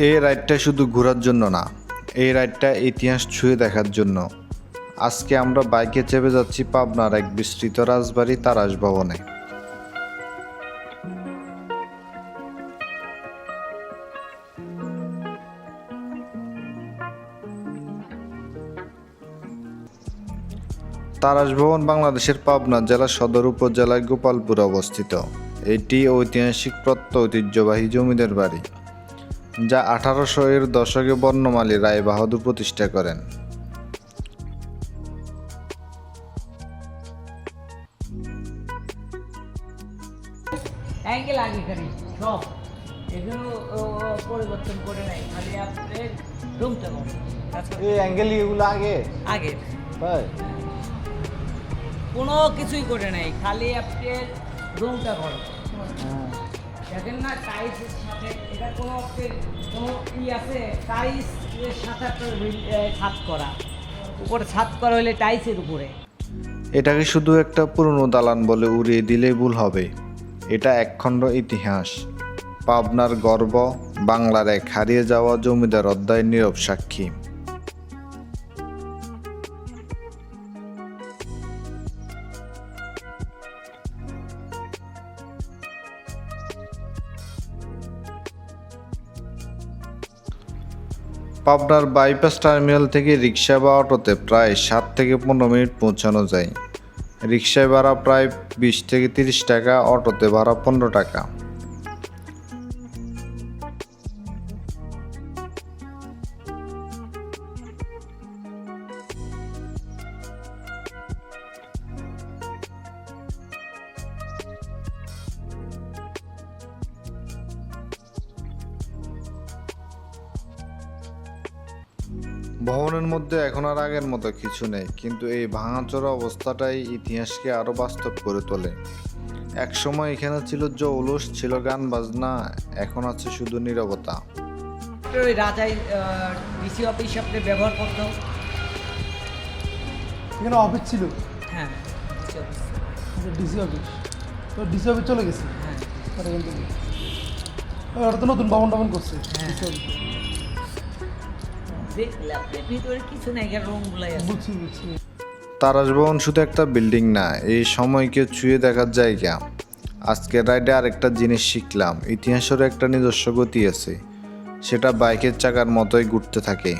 এই রাইডটা শুধু ঘোরার জন্য না এই রাইডটা ইতিহাস ছুঁয়ে দেখার জন্য। আজকে আমরা বাইকে চেপে যাচ্ছি পাবনার এক বিস্তৃত রাজবাড়ি তারাস ভবনে তারাস ভবন বাংলাদেশের পাবনা জেলার সদর উপজেলায় গোপালপুরে অবস্থিত। এটি ঐতিহাসিক প্রত্য ঐতিহ্যবাহী জমিদার বাড়ি। যা আঠারোশো এর দশকে বর্ণমালী রায় বাহাদুর প্রতিষ্ঠা করেন। অ্যাঙ্গেল আগে করি সব। এগুলো ও, ও, পরিবর্তন করে নাই খালি আপনার রুমটা কম এই অ্যাঙ্গেল এগুলো আগে? আগে। তাই কোনো কিছুই করে নাই খালি আপনার রুমটা করে দেখেন না টাইলসের সাথে এটা কোনো কোনো ই আছে টাইলসের সাথে আপনার ছাদ করা। উপরে ছাদ করা হলে টাইলসের উপরে। এটাকে শুধু একটা পুরনো দালান বলে উড়িয়ে দিলেই ভুল হবে। এটা একখণ্ড ইতিহাস। পাবনার গর্ব, বাংলার এক হারিয়ে যাওয়া জমিদার অধ্যায় নীরব সাক্ষী। পাবনার বাইপাস টার্মিনাল থেকে রিক্সা বা অটোতে প্রায় সাত থেকে পনেরো মিনিট পৌঁছানো যায়। রিক্সায় ভাড়া প্রায় বিশ থেকে তিরিশ টাকা, অটোতে ভাড়া পনেরো টাকা। ভবনের মধ্যে এখন আর আগের মতো কিছু নেই কিন্তু এই ভাঙাচোরা অবস্থাটাই ইতিহাসকে আরও বাস্তব করে তোলে। একসময় এখানে ছিল জৌলুস ছিল গান বাজনা এখন আছে শুধু নীরবতা। ওই রাজাই ডিসি অফিস আপনি ব্যবহার করতো। এখানে অফিস ছিল? হ্যাঁ ডিসি অফিস তো ডিসি অফিস চলে গেছে? হ্যাঁ। ওটা তো নতুন ভবন টবন করছে হ্যাঁ। ডিসি অফিস দেখলে আপনার ভিতরে কিছু নেই এখানে রুমগুলাই বুঝছি বুঝছি। তারাস শুধু একটা বিল্ডিং না এই সময়কে ছুঁয়ে দেখার জায়গা। আজকে রাইডে আরেকটা জিনিস শিখলাম ইতিহাসেরও একটা নিজস্ব গতি আছে। সেটা বাইকের চাকার মতোই ঘুরতে থাকে।